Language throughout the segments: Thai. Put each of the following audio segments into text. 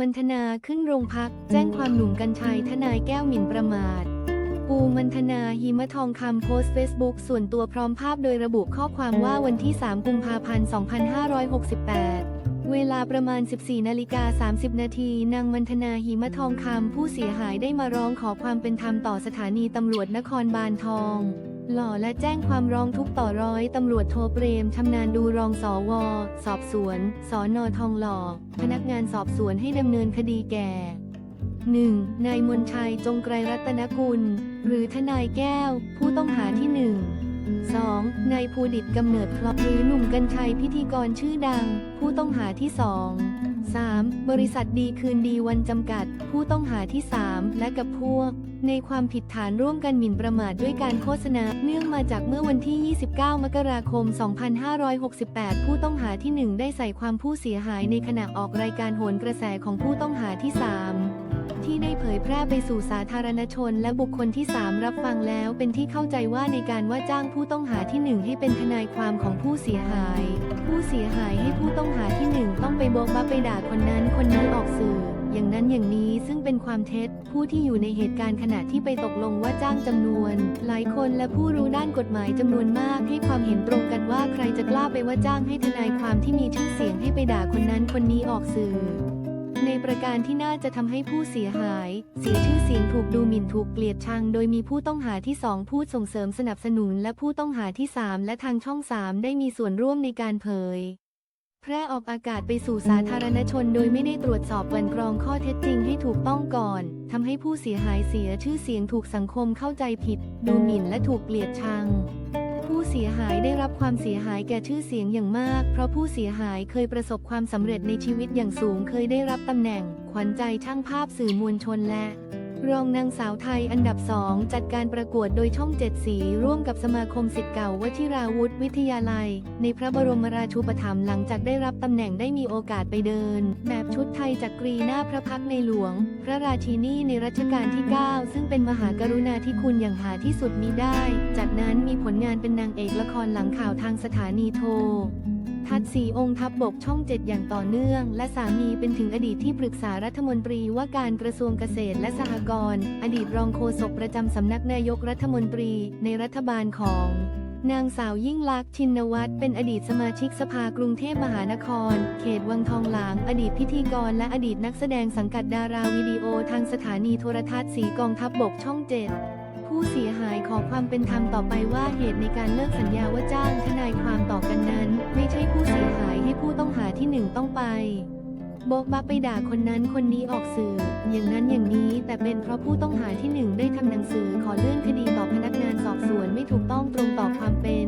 มันธนาขึ้นโรงพัก แจ้งความหนุ่มกัญชัยทนายแก้วหมิ่นประมาท ปูมันธนาหิมะทองคำโพสต์เฟซบุ๊กส่วนตัวพร้อมภาพโดยระบุข้อความว่าวันที่ 3 กุมภาพันธ์ 2568 เวลาประมาณ 14นาฬิกา30 นาทีนางมันธนาหิมะทองคำผู้เสียหายได้มาร้องขอความเป็นธรรมต่อสถานีตำรวจนครบาลทอง หล่อและแจ้งความร้องทุกต่อร้อยตำรวจโทเปรมชำนาญดูรองสอวอสอบสวนสอนอทองหล่อ พนักงานสอบสวนให้ดำเนินคดีแก่ 1. นายมนชัยจงไกรรัตนกุล หรือทนายแก้ว ผู้ต้องหาที่ 1 2. นายภูดิตกำเนิดพลอหรือหนุ่มกัญชัยพิธีกรชื่อดัง ผู้ต้องหาที่2 3. บริษัทดีคืนดีวันจำกัด ผู้ต้องหาที่ 3 และกับพวก ในความผิดฐานร่วมกันหมิ่นประมาทด้วยการโฆษณา เนื่องมาจากเมื่อวันที่ 29 มกราคม 2568 ผู้ต้องหาที่ 1 ได้ใส่ความผู้เสียหายในขณะออกรายการโหนกระแสของผู้ต้องหาที่ 3 ที่ได้เผยแพร่ไปสู่สาธารณชน และบุคคลที่ 3 รับฟังแล้วเป็นที่เข้าใจว่าในการว่าจ้างผู้ต้องหาที่ 1 ให้เป็นทนายความของผู้เสียหาย ผู้เสียหายให้ผู้ต้องหาที่ 1 ต้องไปโบอกบักไปด่าคนนั้นคนนี้ออกสื่อ อย่างนั้นอย่างนี้ซึ่งเป็นความเท็จ ผู้ที่อยู่ในเหตุการณ์ขณะที่ไปตกลงว่าจ้างจำนวน หลายคนและผู้รู้ด้านกฎหมายจำนวนมากให้ความเห็นตรงกันว่าใครจะกล้าไปว่าจ้างให้ทนายความที่มีชื่อเสียงให้ไปด่าคนนั้นคนนี้ออกสื่อ ในประการที่น่าจะทำให้ผู้เสียหาย เสียชื่อเสียงถูกดูหมิ่นถูกเกลียดชัง โดยมีผู้ต้องหาที่2พูดส่งเสริมสนับสนุน และผู้ต้องหาที่ 3 และทางช่อง 3 ได้มีส่วนร่วมในการเผย แพร่ออกอากาศไปสู่สาธารณชน โดยไม่ได้ตรวจสอบกลันกรองข้อเท็จจริงให้ถูกต้องก่อนทำให้ผู้เสียหายเสียชื่อเสียงถูกสังคมเข้าใจผิด ดูหมิ่นและถูกเกลียดชัง ผู้เสียหายได้รับความเสียหายแก่ชื่อเสียงอย่างมาก เพราะผู้เสียหายเคยประสบความสำเร็จในชีวิตอย่างสูง เคยได้รับตำแหน่ง ขวัญใจช่างภาพสื่อมวลชนและ รองนางสาวไทยอันดับสองจัดการประกวดโดยช่องเจ็ดสีร่วมกับสมาคมสิทธิ์เก่าวชิราวุธวิทยาลัย ในพระบรมราชูปถัมภ์หลังจากได้รับตำแหน่งได้มีโอกาสไปเดิน แบบชุดไทยจักกรีหน้าพระพักในหลวง พระราชินีในรัชกาลที่ 9 ซึ่งเป็นมหากรุณาธิคุณอย่างหาที่สุดมิได้ จากนั้นมีผลงานเป็นนางเอกละครหลังข่าวทางสถานีโทร ทัดสีองค์ทัพบบกช่องเจ็ดอย่างต่อเนื่อง และสามีเป็นถึงอดีตที่ปรึกษารัฐมนตรีว่าการกระทรวงเกษตรและสหกรณ์อดีตรองโฆษกประจำสำนักนายกรัฐมนตรีในรัฐบาลของนางสาวยิ่งลักษณ์ชินวัตรเป็นอดีตสมาชิกสภากรุงเทพมหานคร เขตวังทองหลาง อดีตพิธีกรและอดีตนักแสดงสังกัดดาราวิดีโอทางสถานีโทรทัศน์สีกองทัพบบกช่องเจ็ด ผู้เสียหายขอความเป็นธรรมต่อไปว่าเหตุในการเลิกสัญญาว่าจ้างทนายความต่อกันนั้น ไม่ใช่ผู้เสียหายให้ผู้ต้องหาที่หนึ่งต้องไปโบอกบักไปด่าคนนั้นคนนี้ออกสื่อ อย่างนั้นอย่างนี้แต่เป็นเพราะผู้ต้องหาที่หนึ่งได้ทำหนังสือขอเลื่อนคดีต่อพนักงานสอบสวนไม่ถูกต้องตรงต่อความเป็น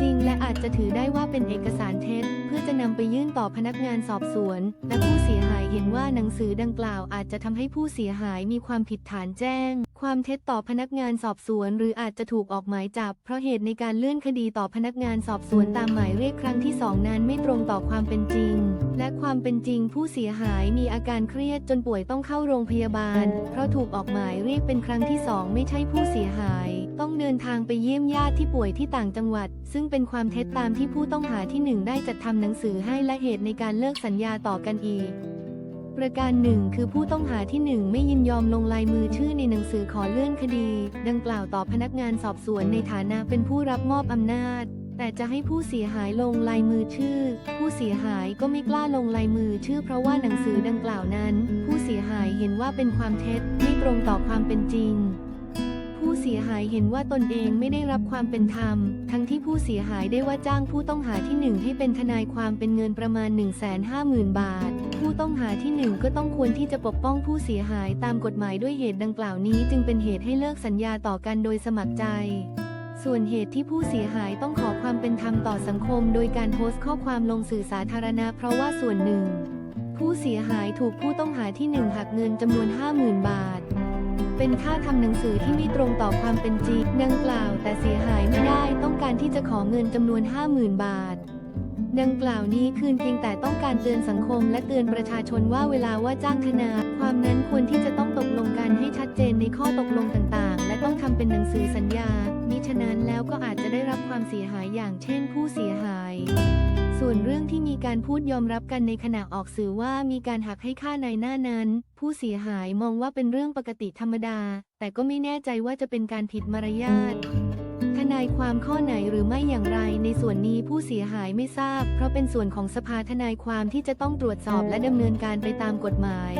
จริงและอาจจะถือได้ว่าเป็นเอกสารเท็จ เพื่อจะนำไปยื่นต่อพนักงานสอบสวน และผู้เสียหายเห็นว่าหนังสือดังกล่าวอาจจะทำให้ผู้เสียหายมีความผิดฐานแจ้ง ความเท็จต่อพนักงานสอบสวนหรืออาจจะถูกออกหมายจับ เพราะเหตุในการเลื่อนคดีต่อพนักงานสอบสวนตามหมายเรียกครั้งที่สองนั้นไม่ตรงต่อความเป็นจริง และความเป็นจริงผู้เสียหายมีอาการเครียดจนป่วยต้องเข้าโรงพยาบาล เพราะถูกออกหมายเรียกเป็นครั้งที่สองไม่ใช่ผู้เสียหาย ต้องเดินทางไปเยี่ยมญาติที่ป่วยที่ต่างจังหวัด ซึ่งเป็นความเท็จตามที่ผู้ต้องหาที่หนึ่งได้จัดทำหนังสือให้และเหตุในการเลิกสัญญาต่อกันอีก ประการหนึ่งคือผู้ต้องหาที่หนึ่งไม่ยินยอมลงลายมือชื่อในหนังสือขอเลื่อนคดี ดังกล่าวต่อพนักงานสอบสวนในฐานะเป็นผู้รับมอบอำนาจ แต่จะให้ผู้เสียหายลงลายมือชื่อ ผู้เสียหายก็ไม่กล้าลงลายมือชื่อเพราะว่าหนังสือดังกล่าวนั้น ผู้เสียหายเห็นว่าเป็นความเท็จไม่ตรงต่อความเป็นจริงผู้เสียหายเห็นว่าตนเองไม่ได้รับความเป็นธรรม ทั้งที่ผู้เสียหายได้ว่าจ้างผู้ต้องหาที่หนึ่งให้เป็นทนายความเป็นเงินประมาณ 150,000 บาท ผู้ต้องหาที่หนึ่งก็ต้องควรที่จะปกป้องผู้เสียหายตามกฎหมายด้วยเหตุดังกล่าวนี้จึงเป็นเหตุให้เลิกสัญญาต่อกันโดยสมัครใจ ส่วนเหตุที่ผู้เสียหายต้องขอความเป็นธรรมต่อสังคม โดยการโพสต์ข้อความลงสื่อสาธารณะเพราะว่าส่วนหนึ่ง ผู้เสียหายถูกผู้ต้องหาที่หนึ่งหักเงินจำนวน 50,000 บาทเป็นค่าทำหนังสือที่ไม่ตรงต่อความเป็นจริงดังกล่าว แต่เสียหายไม่ได้ต้องการที่จะขอเงินจำนวน 50,000 บาท ดังกล่าวนี้คืนเพียงแต่ต้องการเตือนสังคมและเตือนประชาชนว่าเวลาว่าจ้างทนายความนั้นควรที่จะต้องตกลงกันให้ชัดเจนในข้อตกลงต่างๆ และต้องทำเป็นหนังสือสัญญา มิฉะนั้นแล้วก็อาจจะได้รับความเสียหายอย่างเช่นผู้เสียหาย ส่วนเรื่องที่มีการพูดยอมรับกันในขณะออกสื่อว่ามีการหักให้ค่าในหน้านั้น ผู้เสียหายมองว่าเป็นเรื่องปกติธรรมดา แต่ก็ไม่แน่ใจว่าจะเป็นการผิดมารยาท นายความข้อไหนหรือไม่อย่างไรในส่วนนี้ผู้เสียหายไม่ทราบ เพราะเป็นส่วนของสภาทนายความที่จะต้องตรวจสอบและดำเนินการไปตามกฎหมาย